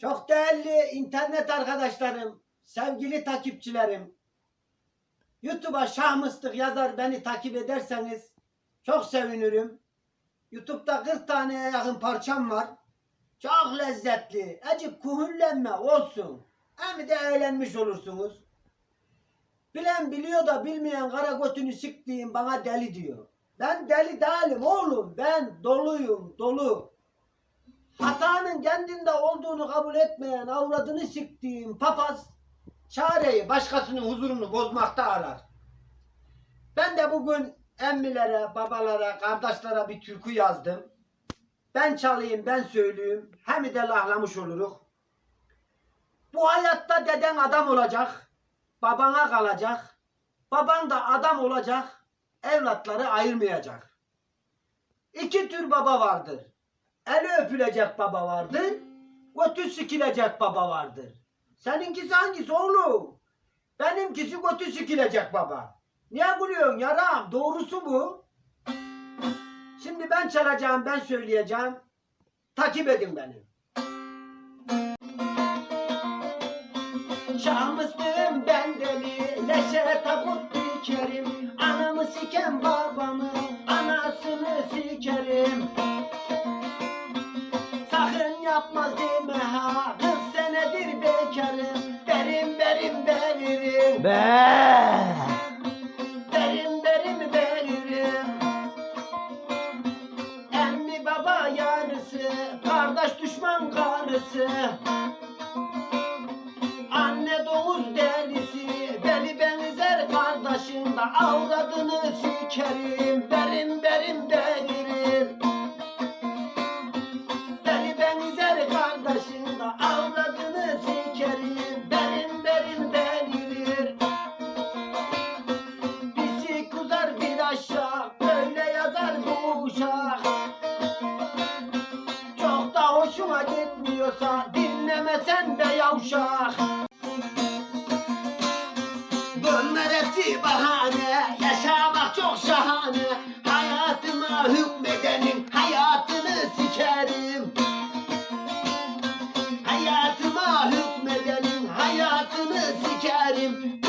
Çok değerli internet arkadaşlarım, sevgili takipçilerim. YouTube'a Şah Mıstık yazar beni takip ederseniz çok sevinirim. YouTube'da 40 taneye yakın parçam var. Çok lezzetli. Acık kuhullenme olsun. Hem de eğlenmiş olursunuz. Bilen biliyor da bilmeyen kara götünü siktiğim bana deli diyor. Ben deli değilim oğlum. Ben doluyum dolu. Hatanın kendinde olduğunu kabul etmeyen avradını siktiğim papaz çareyi başkasının huzurunu bozmakta arar. Ben de bugün emmilere, babalara, kardeşlere bir türkü yazdım. Ben çalayım, ben söyleyeyim. Hem de lahlamış oluruz. Bu hayatta deden adam olacak. Babana kalacak. Baban da adam olacak. Evlatları ayırmayacak. İki tür baba vardır. Eli öpülecek baba vardır. Götü sikilecek baba vardır. Seninkisi hangisi oğlum? Benimkisi götü sikilecek baba. Niye gülüyorsun yaram? Doğrusu bu. Şimdi ben çalacağım, ben söyleyeceğim. Takip edin beni. Şahmıstım ben deli, leşe tabut dikerim. Anamı siken babamı, anasını sikerim. Yapmaz deme ha, 40 senedir bekarım. Berim berim beririm. Be. Berim berim beririm. Emmi baba yarısı, kardeş düşman karısı. Anne domuz delisi, deli benzer kardeşim de avradını sikerim. Berim berim beririm. Hoşuma gitmiyorsa dinlemesen de yavşak. Bunlar bahane, yaşamak çok şahane. Hayatıma hükmedenin hayatını sikerim. Hayatıma hükmedenin hayatını sikerim. 40 senedir bekarım.